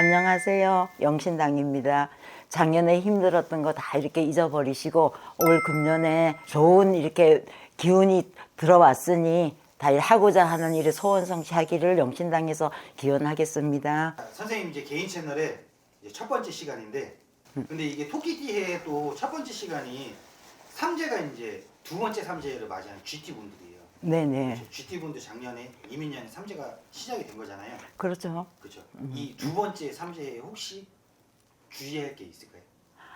안녕하세요. 영신당입니다. 작년에 힘들었던 거 다 이렇게 잊어버리시고 올 금년에 좋은 이렇게 기운이 들어왔으니 다 하고자 하는 일에 소원 성취하기를 영신당에서 기원하겠습니다. 선생님 이제 개인 채널의 이제 첫 번째 시간인데 근데 이게 토끼띠의 또첫 번째 시간이 삼재가 이제 두 번째 삼재를 맞이한 GT 분들이에요. 네네. GT 분들 작년에 이민년에 삼재가 시작이 된 거잖아요. 그렇죠. 그렇죠. 이 두 번째 삼재에 혹시 주의할 게 있을까요?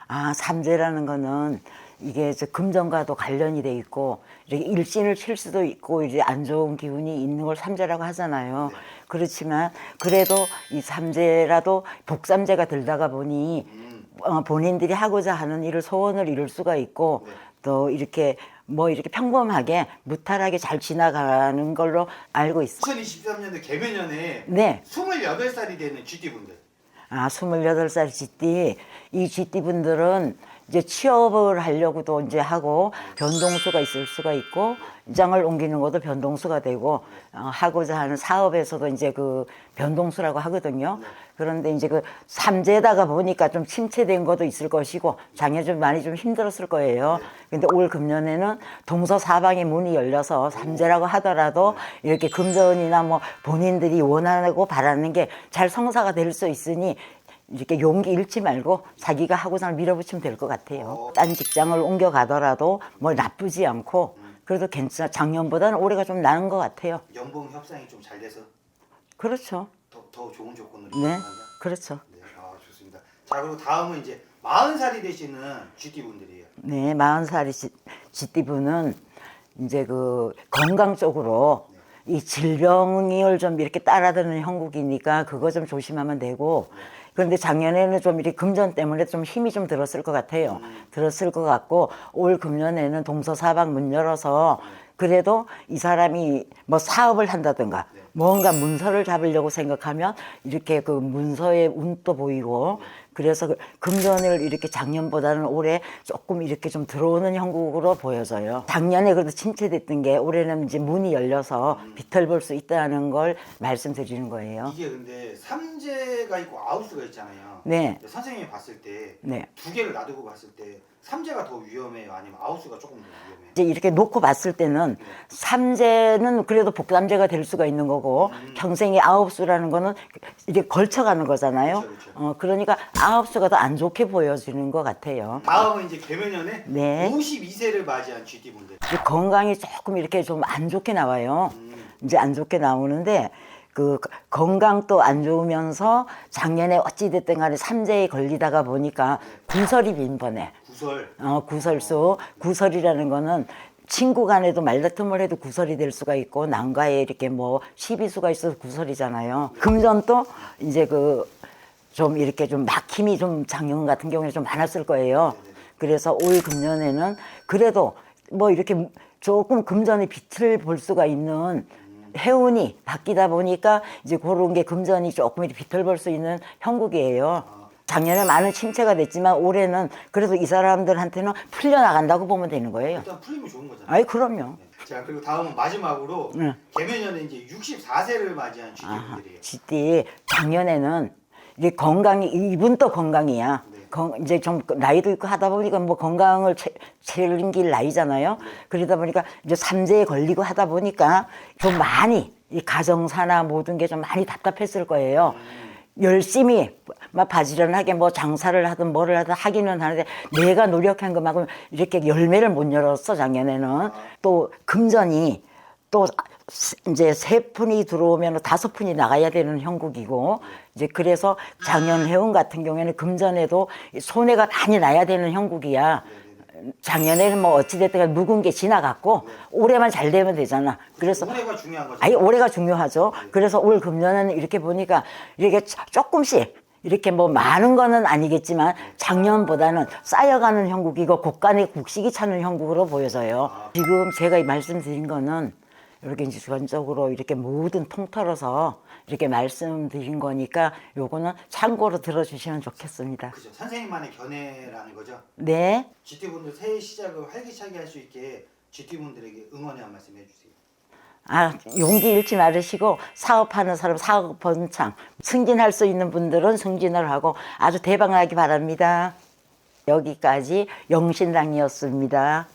아, 삼재라는 거는 이게 저 금전과도 관련이 돼 있고 이렇게 일진을 칠 수도 있고 이제 안 좋은 기운이 있는 걸 삼재라고 하잖아요. 네. 그렇지만 그래도 이 삼재라도 복삼재가 들다가 보니 음, 어, 본인들이 하고자 하는 일을 소원을 이룰 수가 있고 네. 또 이렇게 뭐 이렇게 평범하게 무탈하게 잘 지나가는 걸로 알고 있어. 2023년도 개면년에 네. 28살이 되는 GT 분들. 아, 28살 GT. 이 GT 분들은 이제 취업을 하려고도 이제 하고 변동수가 있을 수가 있고 직장을 옮기는 것도 변동수가 되고 어, 하고자 하는 사업에서도 이제 그 변동수라고 하거든요. 그런데 이제 그 삼재다가 보니까 좀 침체된 것도 있을 것이고 작년 좀 많이 좀 힘들었을 거예요. 근데 올 금년에는 동서사방의 문이 열려서 삼재라고 하더라도 이렇게 금전이나 뭐 본인들이 원하고 바라는 게 잘 성사가 될 수 있으니 이렇게 용기 잃지 말고 자기가 하고자 하는 밀어붙이면 될 것 같아요. 어. 딴 직장을 옮겨가더라도 뭐 나쁘지 않고 그래도 괜찮아. 작년보다는 올해가 좀 나은 것 같아요. 연봉 협상이 좀 잘 돼서 그렇죠. 더, 더 좋은 조건으로 네. 이끌어간다. 그렇죠. 네, 아 좋습니다. 자 그리고 다음은 이제 40살이 되시는 GT 분들이에요. 네, 40살이 지띠분은 이제 그 건강 쪽으로 이 질병을 좀 이렇게 따라드는 형국이니까 그거 좀 조심하면 되고 그런데 작년에는 좀 이렇게 금전 때문에 좀 힘이 좀 들었을 것 같아요. 들었을 것 같고 올 금년에는 동서 사방 문 열어서 그래도 이 사람이 뭐 사업을 한다든가 뭔가 문서를 잡으려고 생각하면 이렇게 그 문서의 운도 보이고 그래서 그 금전을 이렇게 작년보다는 올해 조금 이렇게 좀 들어오는 형국으로 보여져요. 작년에 그래도 침체됐던 게 올해는 이제 문이 열려서 빛을 볼수 있다는 걸 말씀드리는 거예요. 이게 근데 삼재가 있고 아우스가 있잖아요. 네. 근데 선생님이 봤을 때 두 네. 개를 놔두고 봤을 때 삼재가 더 위험해요, 아니면 아우스가 조금 더 위험해요? 이제 이렇게 놓고 봤을 때는 삼재는 그래도 복삼재가 될 수가 있는 거고 평생에 아홉 수라는 거는 이렇게 걸쳐가는 거잖아요. 그렇죠, 그렇죠. 어, 그러니까 아홉 수가 더 안 좋게 보여지는 것 같아요. 다음은 이제 개면년에 네. 52세를 맞이한 GT 분들. 이제 건강이 조금 이렇게 좀 안 좋게 나와요. 이제 안 좋게 나오는데 그 건강도 안 좋으면서 작년에 어찌됐든 간에 삼재에 걸리다가 보니까 구설이 빈번해. 구설. 어, 구설수. 구설이라는 거는 친구 간에도 말다툼을 해도 구설이 될 수가 있고 난가에 이렇게 뭐 시비수가 있어서 구설이잖아요. 금전도 이제 그 좀 이렇게 좀 막힘이 좀 작년 같은 경우에 좀 많았을 거예요. 그래서 올 금년에는 그래도 뭐 이렇게 조금 금전의 빛을 볼 수가 있는 해운이 바뀌다 보니까 이제 그런 게 금전이 조금 이렇게 빛을 볼 수 있는 형국이에요. 작년에 많은 침체가 됐지만 올해는 그래도 이 사람들한테는 풀려나간다고 보면 되는 거예요. 일단 풀리면 좋은 거잖아요. 아이 그럼요. 네. 자 그리고 다음은 마지막으로 네. 개면년에 이제 64세를 맞이한 GT 분들이에요. 지띠 작년에는 이게 건강이 이분도 건강이야. 네. 건- 이제 좀 나이도 있고 하다 보니까 뭐 건강을 채- 챙길 나이잖아요. 그러다 보니까 이제 삼재에 걸리고 하다 보니까 좀 많이 이 가정사나 모든 게 좀 많이 답답했을 거예요. 열심히 막 바지런하게 뭐 장사를 하든 뭐를 하든 하기는 하는데 내가 노력한 것만큼 이렇게 열매를 못 열었어 작년에는 또 금전이 또 이제 세 푼이 들어오면 다섯 푼이 나가야 되는 형국이고 이제 그래서 작년 해운 같은 경우에는 금전에도 손해가 많이 나야 되는 형국이야. 작년에는 뭐 어찌됐든 묵은 게 지나갔고 올해만 잘 되면 되잖아. 그래서 올해가 중요한 거죠. 아니 올해가 중요하죠. 그래서 올 금년에는 이렇게 보니까 이렇게 자- 조금씩 이렇게 뭐 많은 거는 아니겠지만 작년보다는 쌓여가는 형국이고 곳간에 국식이 차는 형국으로 보여져요. 지금 제가 이 말씀드린 거는 이렇게 이제 주관적으로 이렇게 모든 통틀어서 이렇게 말씀드린 거니까 요거는 참고로 들어주시면 좋겠습니다. 그죠. 선생님만의 견해라는 거죠. 네. GT분들 새해 시작을 활기차게 할 수 있게 GT분들에게 응원의 한 말씀 해주세요. 아, 용기 잃지 말으시고 사업하는 사람 사업 번창 승진할 수 있는 분들은 승진을 하고 아주 대박나기 바랍니다. 여기까지 영신당이었습니다.